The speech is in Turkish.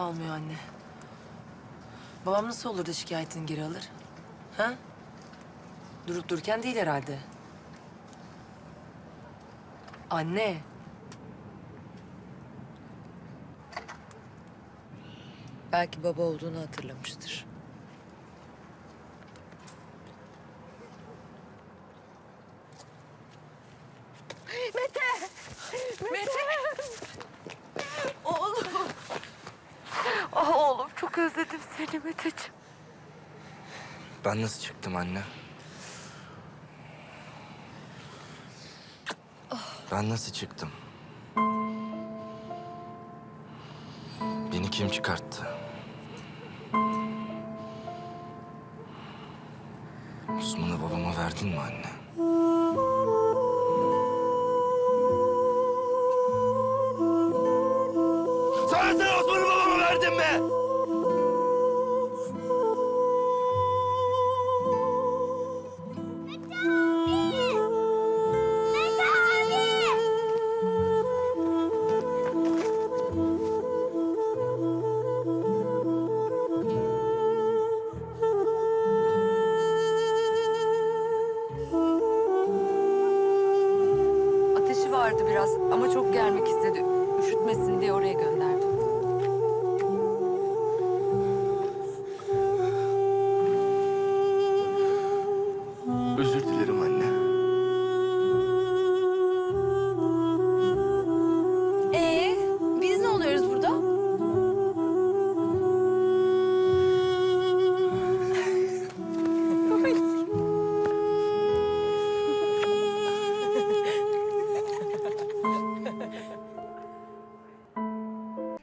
almıyor anne. Babam nasıl olur da şikayetini geri alır? Ha? Durup dururken değil herhalde. Anne. Belki baba olduğunu hatırlamıştır. Çok özledim seni Meteciğim. Ben nasıl çıktım anne? Ben nasıl çıktım? Beni kim çıkarttı? Osman'ı babama verdin mi anne? Vardı biraz ama çok gelmek istedi. Üşütmesin diye oraya gönderdim. Özür dilerim